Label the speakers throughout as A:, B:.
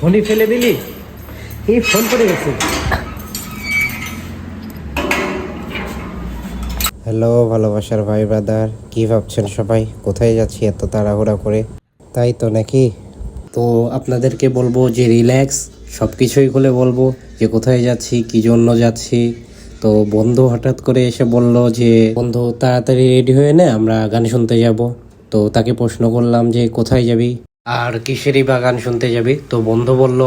A: ফোনই ফেলে দিলি? এই ফোন করে গেছে? হ্যালো ভালোবাসার ভাই ব্রাদার কি ভাবছেন সবাই? কোথায় যাচ্ছি এত তাড়াহুড়া করে? তাই তো নাকি? তো আপনাদেরকে বলব যে রিল্যাক্স সব কিছুই খুলে বলব যে কোথায় যাচ্ছি কি জন্য যাচ্ছি। তো বন্ধু হঠাৎ করে এসে বলল যে বন্ধু তাড়াতাড়ি রেডি হয়ে নে আমরা গান শুনতে যাব। তো তাকে প্রশ্ন করলাম যে কোথায় যাবি? আর কিসেরই বা গান শুনতে যাবি? তো বন্ধু বলল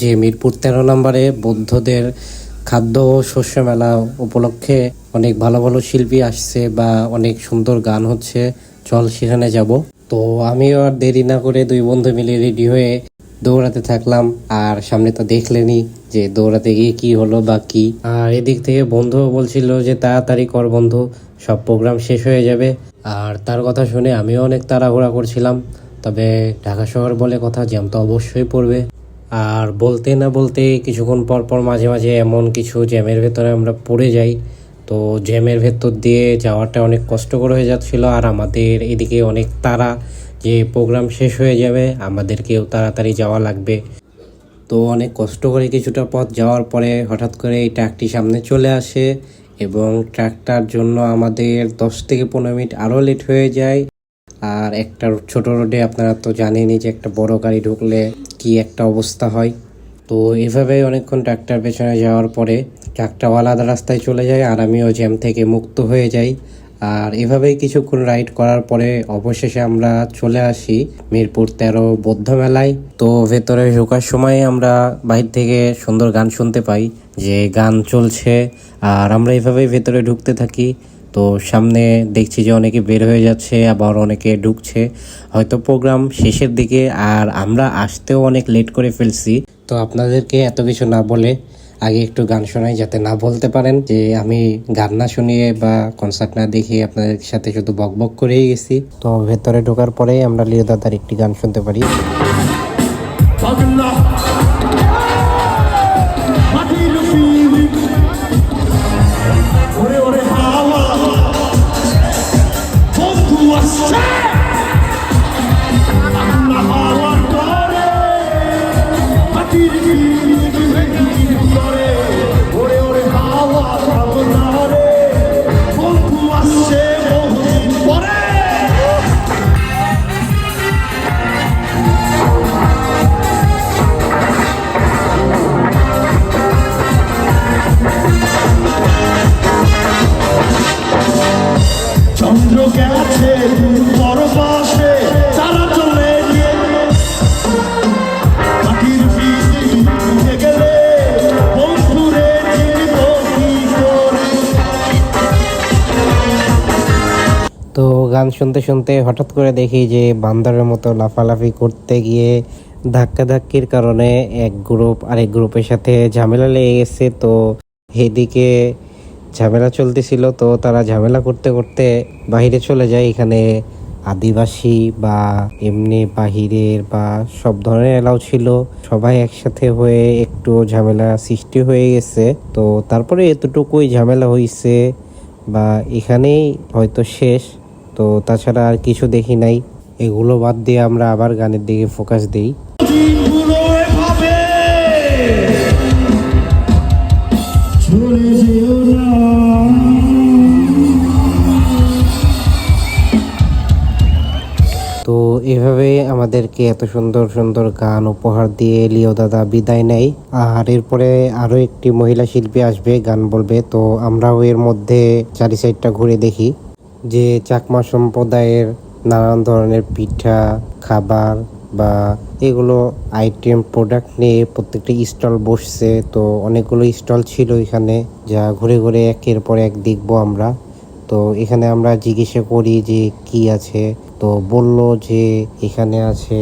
A: যে, মিরপুর তেরো নম্বরে বৌদ্ধদের খাদ্য ও শস্য মেলা উপলক্ষে অনেক ভালো ভালো শিল্পী আসছে বা অনেক সুন্দর গান হচ্ছে। চল সেখানে যাব। তো আমিও আর দেরি না করে দুই বন্ধু মিলে রেডি হয়ে দৌড়াতে থাকলাম। আর সামনে তো দেখলেনি যে দৌড়াতে গিয়ে কি হলো বা কি। আর এদিক থেকে বন্ধু বলছিল যে, তাড়াতাড়ি কর বন্ধু, সব প্রোগ্রাম শেষ হয়ে যাবে। আর তার কথা শুনে আমিও অনেক তাড়াহুড়া করছিলাম। তবে ঢাকা শহর বলে কথা জ্যাম তো অবশ্যই পড়বে। আর বলতে না বলতে কিছুক্ষণ পর পর মাঝে মাঝে এমন কিছু জ্যামের ভেতরে আমরা পড়ে যাই। তো জ্যামের ভেতর দিয়ে যাওয়াটা অনেক কষ্টকর হয়ে যাচ্ছিল আর আমাদের এদিকে অনেক তাড়া যে প্রোগ্রাম শেষ হয়ে যাবে, আমাদেরকেও তাড়াতাড়ি যাওয়া লাগবে। তো অনেক কষ্ট করে কিছুটা পথ যাওয়ার পরে হঠাৎ করে এই ট্রাকটি সামনে চলে আসে এবং ট্রাকটার জন্য আমাদের দশ থেকে পনেরো মিনিট আরও লেট হয়ে যায়। আর একটা ছোট রোডে আপনারা তো জানেনই যে একটা বড় গাড়ি ঢুকলে কি একটা অবস্থা হয়। তো এভাবে অনেকক্ষণ ট্রাকটার পেছনে যাওয়ার পরে ট্রাকটা আলাদা রাস্তায় চলে যায় আর আমিও জ্যাম থেকে মুক্ত হয়ে যাই। আর এভাবেই কিছুক্ষণ রাইড করার পরে অবশেষে আমরা চলে আসি মিরপুর তেরো বৌদ্ধ মেলায়। তো ভেতরে ঢোকার সময় আমরা বাহির থেকে সুন্দর গান শুনতে পাই যে গান চলছে আর আমরা এভাবেই ভেতরে ঢুকতে থাকি। তো সামনে দেখছি যে অনেকে বের হয়ে যাচ্ছে, আবার অনেকে ঢুকছে। হয়তো প্রোগ্রাম শেষের দিকে, আর আমরা আসতেও অনেক লেট করে ফেলছি। তো আপনাদেরকে এত কিছু না বলে আগে একটু গান শোনাই, যাতে না বলতে পারেন যে আমি গান না শুনিয়ে বা কনসার্ট না দেখিয়ে আপনাদের সাথে শুধু বক বক করেই গেছি। তো ভেতরে ঢোকার পরেই আমরা লিও দাদার একটি গান শুনতে পারি। গান শুনতে শুনতে হঠাৎ করে দেখি যে বান্দরের মতো লাফালাফি করতে গিয়ে ধাক্কাধাক্কির কারণে এক গ্রুপ আরেক গ্রুপের সাথে ঝামেলা লেগে গেছে। তো এদিকে ঝামেলা চলতেছিল, তো তারা ঝামেলা করতে করতে বাইরে চলে যায়। এখানে আদিবাসী বা এমনি বাহিরের বা সব ধরনের এলাও ছিল। সবাই একসাথে হয়ে একটু ঝামেলা সৃষ্টি হয়ে গেছে। তো তারপরে এতটুকুই ঝামেলা হয়েছে বা এখানেই হয়তো শেষ। তো তাছাড়া আর কিছু দেখি নাই। এগুলো বাদ দিয়ে আমরা আবার গানের দিকে ফোকাস দিই। তো এভাবে আমাদেরকে এত সুন্দর সুন্দর গান উপহার দিয়ে লিও দাদা বিদায় নেয়। আর এরপরে আরও একটি মহিলা শিল্পী আসবে গান বলবে। তো আমরাও এর মধ্যে চারি সাইডটা ঘুরে দেখি। যে চাকমা সম্প্রদায়ের নানান ধরনের পিঠা, খাবার বা এগুলো আইটেম প্রোডাক্ট নিয়ে প্রত্যেকটি স্টল বসছে। তো অনেকগুলো স্টল ছিল এখানে, যা ঘুরে ঘুরে একের পর এক দেখব আমরা। তো এখানে আমরা জিজ্ঞাসা করি যে কি আছে? তো বলল যে এখানে আছে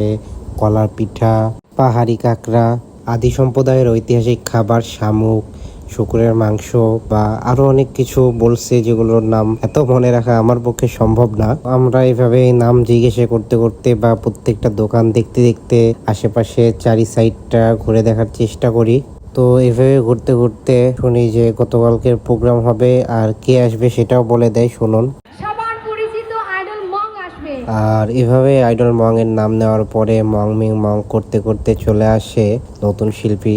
A: কলার পিঠা, পাহাড়ি কাঁকড়া আদি সম্প্রদায়ের ঐতিহাসিক খাবার শামুক শুকুরের মাংস বা আরও অনেক কিছু বলছে যেগুলোর নাম এত মনে রাখা আমার পক্ষে সম্ভব না। আমরা এভাবে নাম জিজ্ঞাসা করতে করতে বা প্রত্যেকটা দোকান দেখতে দেখতে আশেপাশে চারি সাইডটা ঘুরে দেখার চেষ্টা করি। তো এভাবে ঘুরতে ঘুরতে শুনি যে গতকালকের প্রোগ্রাম হবে আর কে আসবে সেটাও বলে দেয় শুনুন। আর এভাবে আইডল মং এর নাম নেওয়ার পরে মং মিং মং করতে করতে চলে আসে নতুন শিল্পী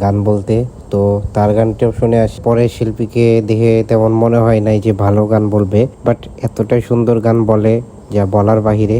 A: গান বলতে। তো তার গানটাও শুনে আসি পরে শিল্পীকে দেখে তেমন মনে হয় নাই যে ভালো গান বলবে বাট এতটাই সুন্দর গান বলে যা বলার বাহিরে।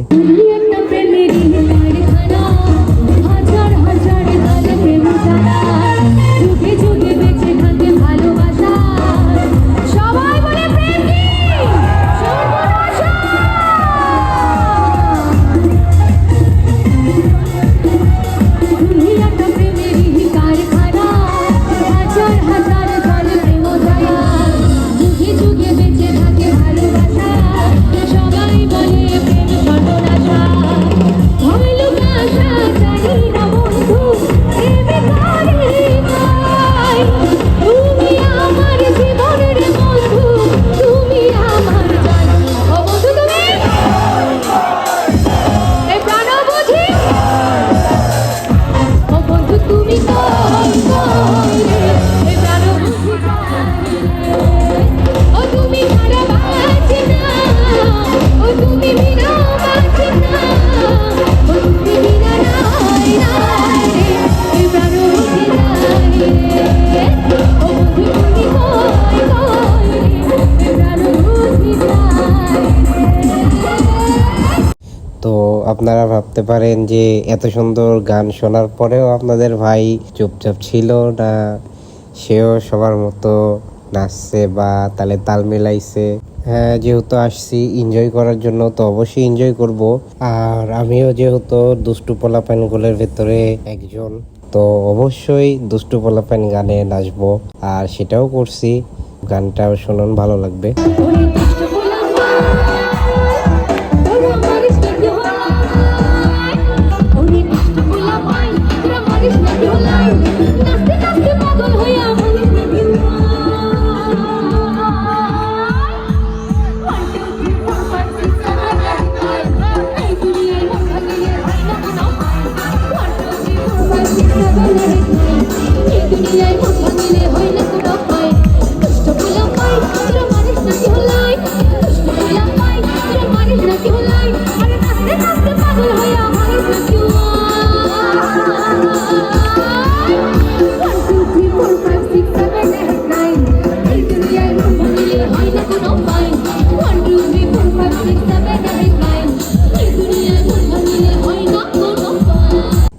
A: আপনারা ভাবতে পারেন যে এত সুন্দর গান শোনার পরেও আপনাদের ভাই চুপচাপ ছিল না, সেও সবার মতো নাচছে বা তালে তাল মিলাইছে। হ্যাঁ যেহেতু আসছি এনজয় করার জন্য, তো অবশ্যই এনজয় করব। আর আমিও যেহেতু দুষ্টু পোলাপানগুলোর ভেতরে একজন, তো অবশ্যই দুষ্টু পোলাপান গানে নাচবো। আর সেটাও করছি, গানটাও শুনুন, ভালো লাগবে।
B: মন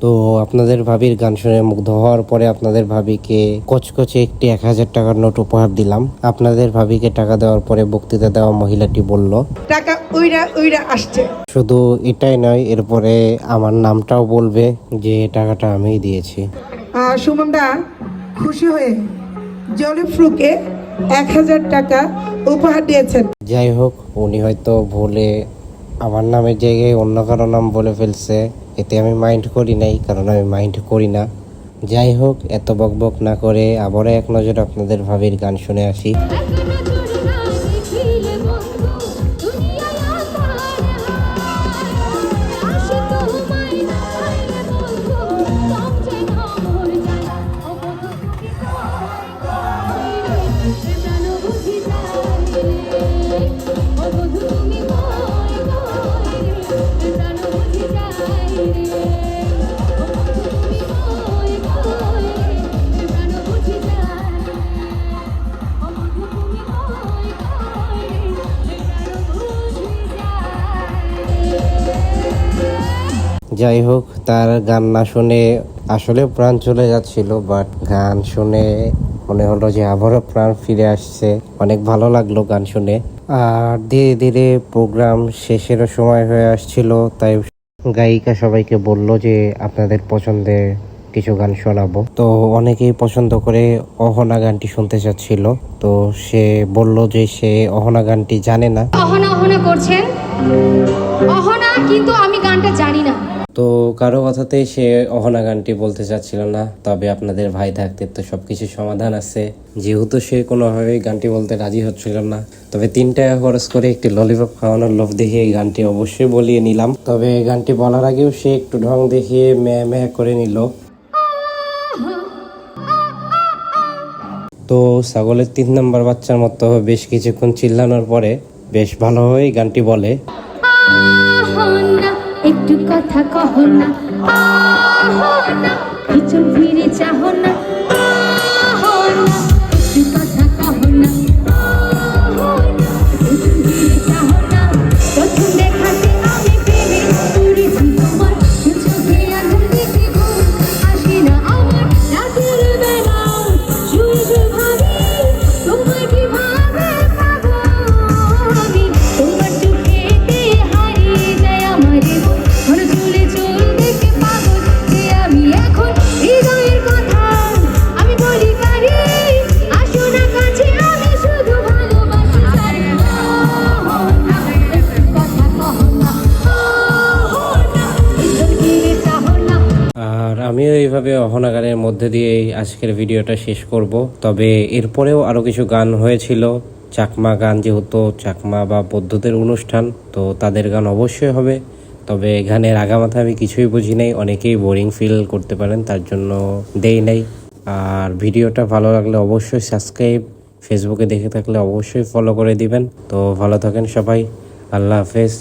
A: তো আপনাদের ভাবির গান শুনে মুগ্ধ হওয়ার পরে আপনাদের ভাবিকে কচকচে একটি এক হাজার টাকার নোট উপহার দিলাম। আপনাদের ভাবিকে টাকা দেওয়ার পরে বক্তৃতা দেওয়া মহিলাটি বলল
C: টাকা উইরা উইরা আসছে।
A: শুধু এটাই নয় এরপরে আমার নামটাও বলবে যে টাকাটা আমিই দিয়েছি।
C: সুমনদা খুশি হয়ে জলিফ্রুকে এক হাজার টাকা উপহার দিয়েছেন।
A: যাই হোক উনি হয়তো ভুলে আমার নামের জায়গায় অন্য কারও নাম বলে ফেলছে। এতে আমি মাইন্ড করি নাই, কারণ আমি মাইন্ড করি না। যাই হোক, এত বকবক না করে আবারও এক নজর আপনাদের ভাবির গান শুনে আসি। যাই হোক, তার গান না শুনে আসলে প্রাণ চলে যাচ্ছিল বাট গান শুনে মনে হলো যে আবারও প্রাণ ফিরে আসছে। অনেক ভালো লাগল গান শুনে। আর ধীরে ধীরে প্রোগ্রাম শেষেরও সময় হয়ে আসছিল, তাই গায়িকা সবাইকে বলল যে আপনাদের পছন্দের কিছু গান শোনাবো। তো অনেকেই পছন্দ করে অহনা গানটি শুনতে চাচ্ছিল। তো সে বলল যে সে অহনা গানটি জানে না।
B: অহনা অহনা করছেন অহনা কিন্তু আমি গানটা জানি না।
A: তো কারও কথাতেই সে অহনা গানটি বলতে চাচ্ছিল না তবে আপনাদের ভাই থাকতে তো সবকিছু সমাধান আছে। যেহেতু সে কোনোভাবেই গানটি বলতে রাজি হচ্ছিল না তবে তিন টাকা খরচ করে একটি ললিপপ খাওয়ানোর লোভ দেখিয়ে এই গানটি অবশ্যই বলিয়ে নিলাম। তবে গানটি বলার আগেও সে একটু ঢং দেখিয়ে ম্যা ম্যা করে নিল। তো ছাগলের তিন নম্বর বাচ্চার মতো বেশ কিছুক্ষণ চিল্লানোর পরে বেশ ভালোভাবেই গানটি বলে।
B: একটু কথা কহ না ফিরে চাহ না
A: মধ্যে দিয়েই আজকের ভিডিওটা শেষ করব। তবে এরপরেও আরও কিছু গান হয়েছিল। চাকমা গান যেহেতু চাকমা বা বৌদ্ধদের অনুষ্ঠান, তো তাদের গান অবশ্যই হবে। তবে গানের আগামাথা আমি কিছুই বুঝি নাই। অনেকেই বোরিং ফিল করতে পারেন, তার জন্য দেই নাই। আর ভিডিওটা ভালো লাগলে অবশ্যই সাবস্ক্রাইব, ফেসবুকে দেখে থাকলে অবশ্যই ফলো করে দিবেন। তো ভালো থাকেন সবাই। আল্লাহ হাফেজ।